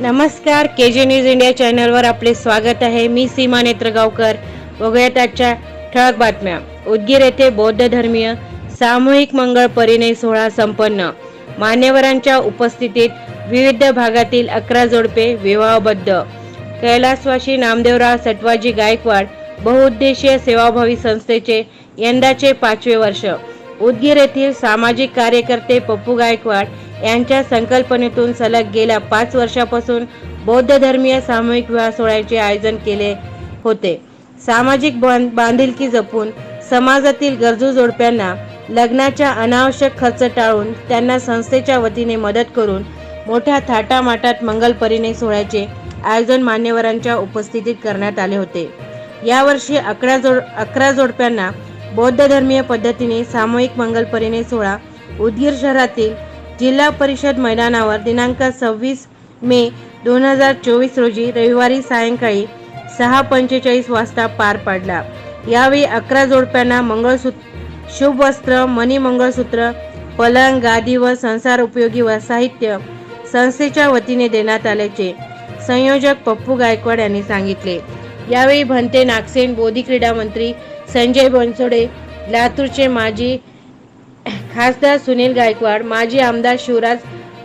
नमस्कार के जे news India चॅनलवर आपले स्वागत आहे. मी सीमा नेत्रगावकर. बघूयात आजच्या ठळक बातम्या. उदगीर येथे बौद्ध धर्मीय सामूहिक मंगळ परिणय सोहळा संपन्न. मान्यवरांच्या उपस्थितीत विविध भागातील अकरा जोडपे विवाहबद्ध. कैलासवासी नामदेवराव सटवाजी गायकवाड बहुउद्देशीय सेवाभावी संस्थेचे यंदाचे पाचवे वर्ष. उदगीर येथील सामाजिक कार्यकर्ते पप्पू गायकवाड यांच्या संकल्पनेतून सलग गेल्या पाच वर्षापासून बौद्ध धर्मीय सामूहिक विवाह सोहळ्याचे आयोजन केले होते. सामाजिक बांध- बांधिलकी जपून समाजातील गरजू जोडप्यांना लग्नाच्या अनावश्यक खर्च टाळून त्यांना संस्थेच्या वतीने मदत करून मोठ्या थाटामाटात मंगलपरीने सोहळ्याचे आयोजन मान्यवरांच्या उपस्थितीत करण्यात आले होते. यावर्षी अकरा जोड अकरा जोडप्यांना बौद्ध धर्मीय पद्धतीने सामूहिक मंगलपरीने सोहळा उदगीर शहरातील जिल्हा परिषद मैदानावर दिनांक सव्वीस मे दोन हजार चोवीस रोजी रविवारी सायंकाळी सहा पंचेचाळीस वाजता पार पाडला. यावेळी अकरा जोडप्यांना मंगळसूत्र शुभ वस्त्र मंगळसूत्र पलंग गादी व संसार उपयोगी व साहित्य संस्थेच्या वतीने देण्यात आल्याचे संयोजक पप्पू गायकवाड यांनी सांगितले. यावेळी भंते नागसेन बोधी क्रीडा मंत्री संजय बनसोडे लातूरचे माजी खासदार सुनील गायकवाड माजी आमदार शिवराज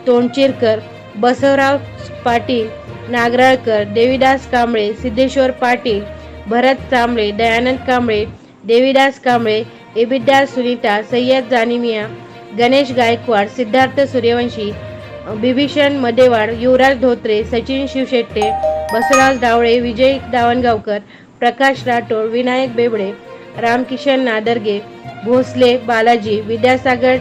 तोंडचिरकर बसवराव पाटील नागराळकर देवीदास कांबळे सिद्धेश्वर पाटील भरत कांबळे दयानंद कांबळे देवीदास कांबळे एबिदास सुनीता सय्यद जानिमिया गणेश गायकवाड सिद्धार्थ सूर्यवंशी बिभीषण मदेवाड युवराज धोत्रे सचिन शिवशेट्टे बसवराज डावळे विजय दावणगावकर प्रकाश राठोड विनायक बेबडे रामकिशन नादर्गे भोसले बालाजी विद्यासागर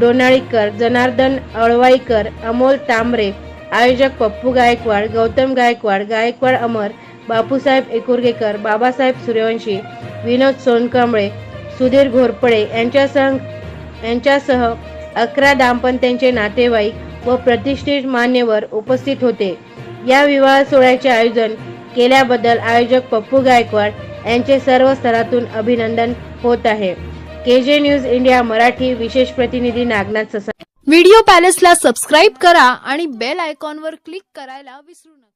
डोनाळीकर जनार्दन अळवाईकर अमोल तांबरे आयोजक पप्पू गायकवाड गौतम गायकवाड गायकवाड अमर बापूसाहेब एकुर्गेकर बाबासाहेब सूर्यवंशी विनोद सोनकांबळे सुधीर घोरपडे यांच्यासह यांच्यासह अकरा दाम्पत्यांचे नातेवाईक व प्रतिष्ठित मान्यवर उपस्थित होते. या विवाह सोहळ्याचे आयोजन केल्याबद्दल आयोजक पप्पू गायकवाड यांचे सर्व स्तरातून अभिनंदन होत आहे. के जे न्यूज इंडिया मराठी विशेष प्रतिनिधी नागनाथ ससा व्हिडिओ पॅलेसला सबस्क्राईब करा आणि बेल आयकॉनवर क्लिक करायला विसरू नका.